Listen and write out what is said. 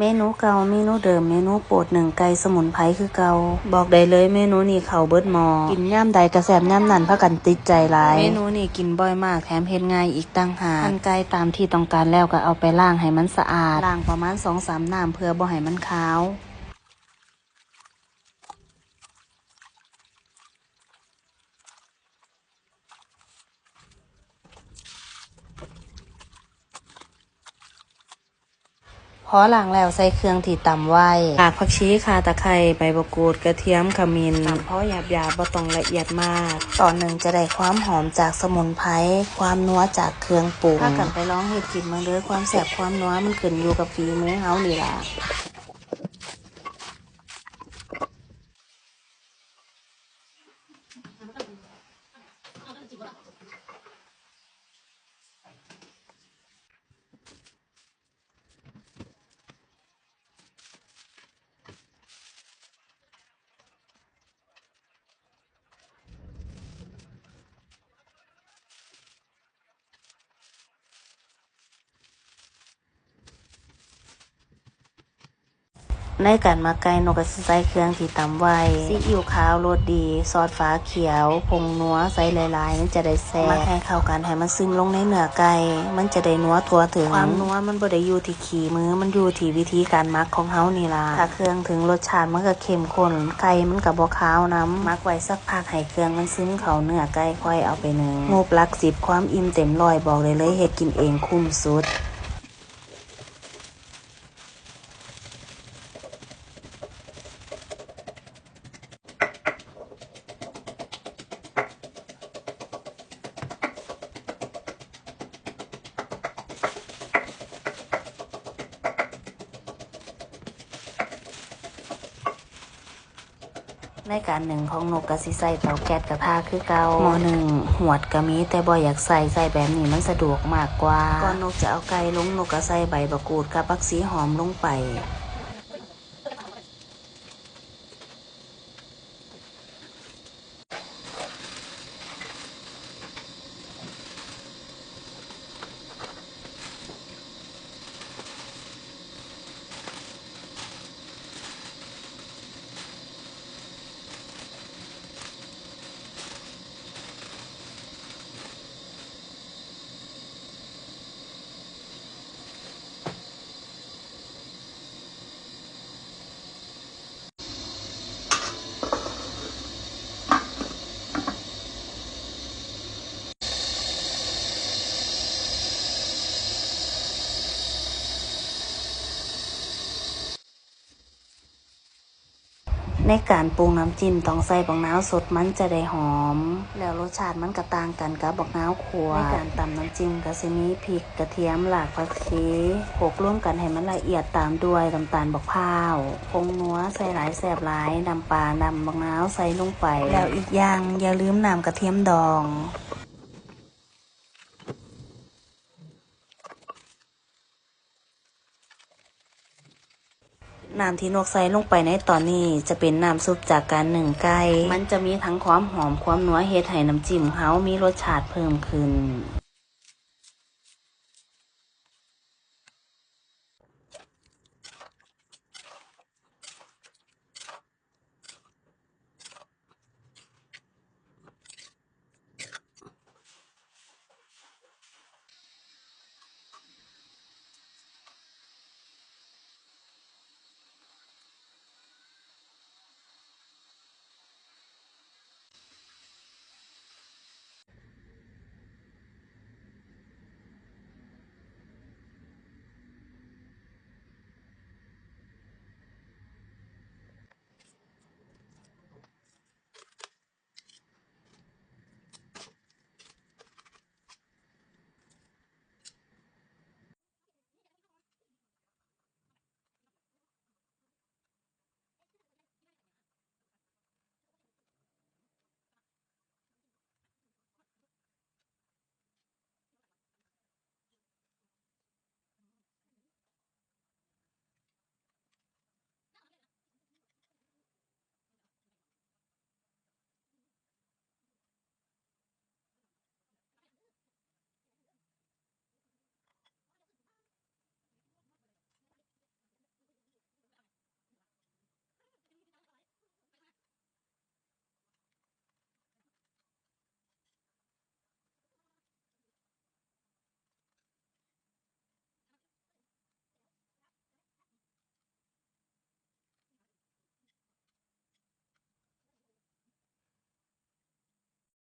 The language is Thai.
เมนูเก่าเมนูเดิมเมนูโปรดหนึ่งไก่สมุนไพรคือเก่าบอกได้เลยเมนูนี้เขาเบิดหมอ กินย่ำใดกระแสบย่ำนั่นพากันติดใจหลาย เมนูนี้กินบ่อยมากแถมเฮ็ดง่ายอีกตั้งหากหั่นไก่ตามที่ต้องการแล้วก็เอาไปล้างให้มันสะอาดล้างประมาณ2-3น้ำเพื่อบ่ให้มันขาว พ อล้างแล้วใส่เครื่องที่ตำไว้หากผักชีข่าตะไคร้ใบมะกรูดกระเทียมขมิ้นตำพอหยาบหยาบๆบ่ต้องละเอียดมาก ตอนหนึ่งจะได้ความหอมจากสมุนไพรความนัวจากเครื่องปรุงถ้ากันไปลองเฮ็ดกินเมืองเด้อความแซ่บความนัวมันขึ้นอยู่กับฝีมือเฮานี่ล่ะ ในการมาไก่นกก็สิใส่เครื่องที่ตำไว้ซีอิ๊วขาวรสดีซอสฟ้าเขียวผงนัวใส่หลายๆมันจะได้แซ่บมาให้เข้ากันให้มันซึมลงในเนื้อไก่มันจะได้นัวทั่วถึงความนัวมันบ่ได้อยู่ที่ขี้มือมันอยู่ที่วิธีการมักของเฮานี่ล่ะถ้าเครื่องถึงรสชาติมันก็เข้มข้นไก่มันก็บ่คาวน้ำมักไว้สักพักให้เครื่องมันซึมเข้าเนื้อไก่ค่อยเอาไปนึ่งงบลักสิบความอิ่มเต็มร้อยบอกเลยเลยเฮ็ดกินเองคุ้มสุด ในการหนึ่งของนกกะสิใส่เตาแก๊สกระทะคือเก่าหม้อหนึ่งหวดกะมีแต่บ่อยากใส่ใส่แบบนี้มันสะดวกมากกว่าก่อนนกจะเอาไก่ลงนกก็ใส่ใบบักกูดกับผักชีหอมลงไป ในการปรุงน้ำจิ้มต้องใส่บักนาวสดมันจะได้หอม แล้วรสชาติมันก็ต่างกันกับบักนาวขัวในการตำน้ำจิ้มก็จะมีพริกกระเทียมหลากผักชีโขลกร่วมกันให้มันละเอียดตามด้วยน้ำตาลบักพร้าวผงนัวใส่หลายแสบหลายน้ำปลาน้ำบักนาวใส่ลงไป แล้วอีกอย่างอย่าลืมน้ำกระเทียมดอง น้ำที่นกใส่ลงไปในตอนนี้จะเป็นน้ำซุปจากการหนึ่งไก่ มันจะมีทั้งความหอมความนัวเฮ็ดให้น้ำจิ้มเฮามีรสชาติเพิ่มขึ้น